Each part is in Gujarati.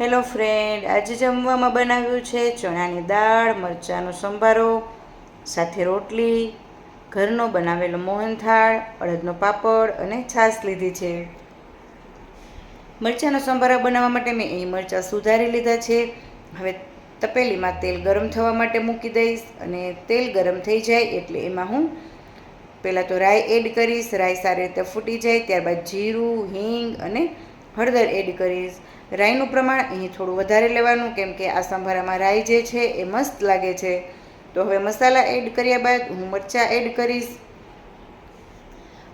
હેલો ફ્રેન્ડ આજે જમવામાં બનાવ્યું છે ચણાની દાળ, મરચાંનો સંભારો, સાથે રોટલી, ઘરનો બનાવેલો મોહનથાળ, અડદનો પાપડ અને છાશ લીધી છે. મરચાંનો સંભારો બનાવવા માટે મેં એ મરચાં સુધારી લીધા છે. હવે તપેલીમાં તેલ ગરમ થવા માટે મૂકી દઈશ અને તેલ ગરમ થઈ જાય એટલે એમાં હું પહેલાં તો રાઈ એડ કરીશ. રાઈ સારી રીતે ફૂટી જાય, ત્યારબાદ જીરું, હિંગ અને હળદર એડ કરીશ. રાઈનું પ્રમાણ અહીં થોડું વધારે લેવાનું, કેમ કે આ સંભારામાં રાઈ જે છે એ મસ્ત લાગે છે. તો હવે મસાલા એડ કર્યા બાદ હું મરચાં એડ કરીશ.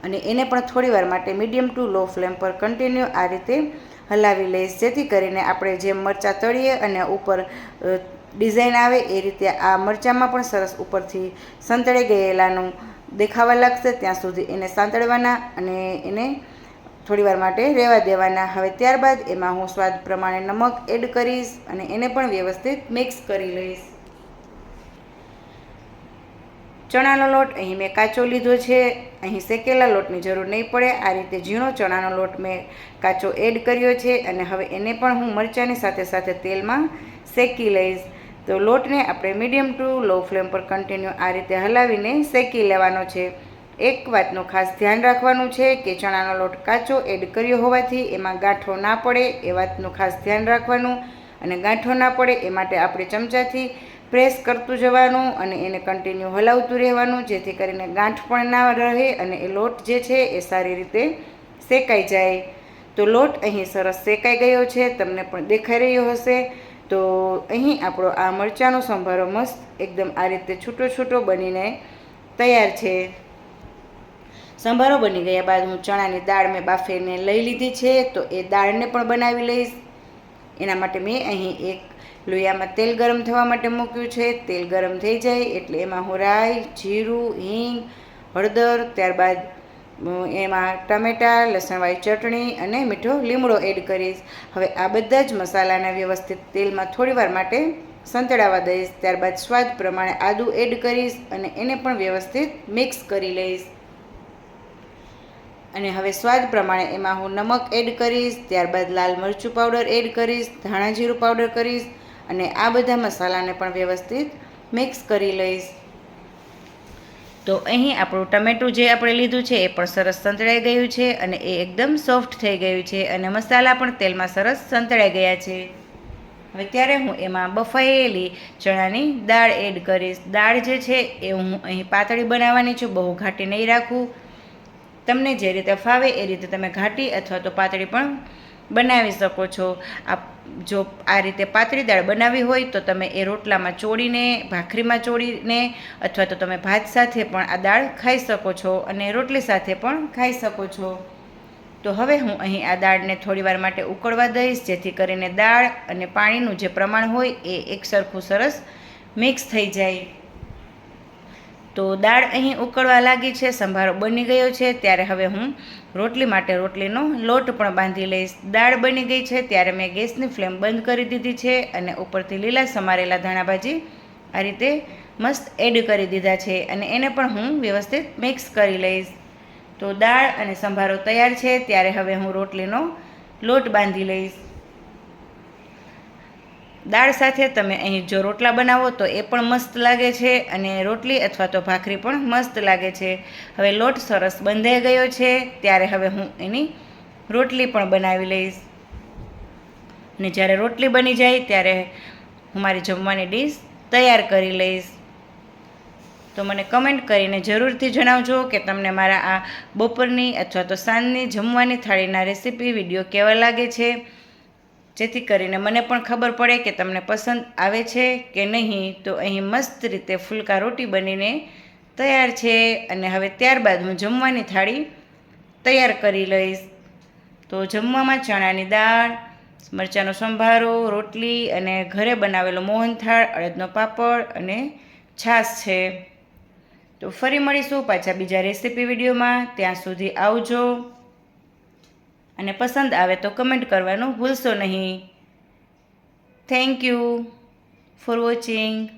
અને એને પણ થોડી વાર માટે મીડિયમ ટુ લો ફ્લેમ પર કન્ટિન્યુ આ રીતે હલાવી લઈશ, જેથી કરીને આપણે જેમ મરચાં તળીએ અને ઉપર ડિઝાઇન આવે એ રીતે આ મરચાંમાં પણ સરસ ઉપરથી સંતળી ગયેલાનું દેખાવા લાગશે. ત્યાં સુધી એને સાંતળવાના અને એને થોડીવાર માટે રહેવા દેવાના. હવે ત્યારબાદ એમાં હું સ્વાદ પ્રમાણે નમક એડ કરીશ અને એને પણ વ્યવસ્થિત મિક્સ કરી લઈશ. ચણાનો લોટ અહીં મેં કાચો લીધો છે. અહીં શેકેલા લોટની જરૂર નહીં પડે. આ રીતે ઝીણો ચણાનો લોટ મેં કાચો એડ કર્યો છે અને હવે એને પણ હું મરચાંની સાથે સાથે તેલમાં શેકી લઈશ. તો લોટને આપણે મીડિયમ ટુ લો ફ્લેમ પર કન્ટિન્યુ આ રીતે હલાવીને શેકી લેવાનો છે. એક વાતનું ખાસ ધ્યાન રાખવાનું છે કે ચણાનો લોટ કાચો એડ કર્યો હોવાથી એમાં ગાંઠો ના પડે એ વાતનું ખાસ ધ્યાન રાખવાનું અને ગાંઠો ના પડે એ માટે આપણે ચમચાથી પ્રેસ કરતું જવાનું અને એને કન્ટિન્યુ હલાવતું રહેવાનું, જેથી કરીને ગાંઠ પણ ના રહે અને એ લોટ જે છે એ સારી રીતે શેકાઈ જાય. તો લોટ અહીં સરસ શેકાઈ ગયો છે, તમને પણ દેખાઈ રહ્યો હશે. તો અહીં આપણો આ મરચાંનો સંભારો મસ્ત એકદમ આ રીતે છૂટો છૂટો બનીને તૈયાર છે. સંભારો બની ગયા બાદ હું ચણાની દાળ મેં બાફીને લઈ લીધી છે, તો એ દાળને પણ બનાવી લઈશ. એના માટે મેં અહીં એક લોહીયામાં તેલ ગરમ થવા માટે મૂક્યું છે. તેલ ગરમ થઈ જાય એટલે એમાં હું રાઈ, જીરું, હિંગ, હળદર, ત્યારબાદ એમાં ટમેટાં, લસણવાળી ચટણી અને મીઠો લીમડો એડ કરીશ. હવે આ બધા જ મસાલાને વ્યવસ્થિત તેલમાં થોડીવાર માટે સંતળાવા દઈશ. ત્યારબાદ સ્વાદ પ્રમાણે આદું એડ કરીશ અને એને પણ વ્યવસ્થિત મિક્સ કરી લઈશ. અને હવે સ્વાદ પ્રમાણે એમાં હું નમક એડ કરીશ, ત્યારબાદ લાલ મરચું પાવડર એડ કરીશ, ધાણા જીરું પાવડર કરીશ અને આ બધા મસાલાને પણ વ્યવસ્થિત મિક્સ કરી લઈશ. તો અહીં આપણું ટમેટું જે આપણે લીધું છે એ પણ સરસ સંતળાઈ ગયું છે અને એ એકદમ સોફ્ટ થઈ ગયું છે અને મસાલા પણ તેલમાં સરસ સંતળાઈ ગયા છે. હવે ત્યારે હું એમાં બફાયેલી ચણાની દાળ એડ કરીશ. દાળ જે છે એ હું અહીં પાતળી બનાવવાની છું, બહુ ઘાટી નહીં રાખું. તમને જે રીતે ફાવે એ રીતે તમે ઘાટી અથવા તો પાતળી પણ બનાવી શકો છો. આ જો આ રીતે પાતળી દાળ બનાવી હોય તો તમે એ રોટલામાં ચોળીને, ભાખરીમાં ચોળીને અથવા તો તમે ભાત સાથે પણ આ દાળ ખાઈ શકો છો અને રોટલી સાથે પણ ખાઈ શકો છો. તો હવે હું અહીં આ દાળને થોડીવાર માટે ઉકળવા દઈશ, જેથી કરીને દાળ અને પાણીનું જે પ્રમાણ હોય એ એક સરખું સરસ મિક્સ થઈ જાય. તો દાળ અહીં ઉકળવા લાગી છે, સંભારો બની ગયો છે, ત્યારે હવે હું રોટલી માટે રોટલીનો લોટ પણ બાંધી લઈશ. દાળ બની ગઈ છે, ત્યારે મેં ગેસની ફ્લેમ બંધ કરી દીધી છે અને ઉપરથી લીલા સમારેલા ધાણાભાજી આ રીતે મસ્ત એડ કરી દીધા છે અને એને પણ હું વ્યવસ્થિત મિક્સ કરી લઈશ. તો દાળ અને સંભારો તૈયાર છે, ત્યારે હવે હું રોટલીનો લોટ બાંધી લઈશ. દાળ સાથે તમે અહીં જો રોટલા બનાવો તો એ પણ મસ્ત લાગે છે અને રોટલી અથવા તો ભાખરી પણ મસ્ત લાગે છે. હવે લોટ સરસ બંધાઈ ગયો છે, ત્યારે હવે હું એની રોટલી પણ બનાવી લઈશ. અને જ્યારે રોટલી બની જાય ત્યારે હું મારી જમવાની ડીશ તૈયાર કરી લઈશ. તો મને કમેન્ટ કરીને જરૂરથી જણાવજો કે તમને મારા આ બપોરની અથવા તો સાંજની જમવાની થાળીના રેસીપી વીડિયો કેવા લાગે છે. જેથી કરીને મને પણ ખબર પડે કે તમને પસંદ આવે છે કે નહીં. તો અહીં મસ્ત રીતે ફુલકા રોટી બનીને તૈયાર છે અને હવે ત્યારબાદ હું જમવાની થાળી તૈયાર કરી લઈશ. તો જમવામાં ચણાની દાળ, મરચાંનો સંભારો, રોટલી અને ઘરે બનાવેલો મોહનથાળ, અડદનો પાપડ અને છાશ છે. તો ફરી મળીશું પાછા બીજા રેસીપી વિડીયોમાં. ત્યાં સુધી આવજો. અને પસંદ આવે તો કમેન્ટ કરવાનું ભૂલશો નહીં. Thank you for watching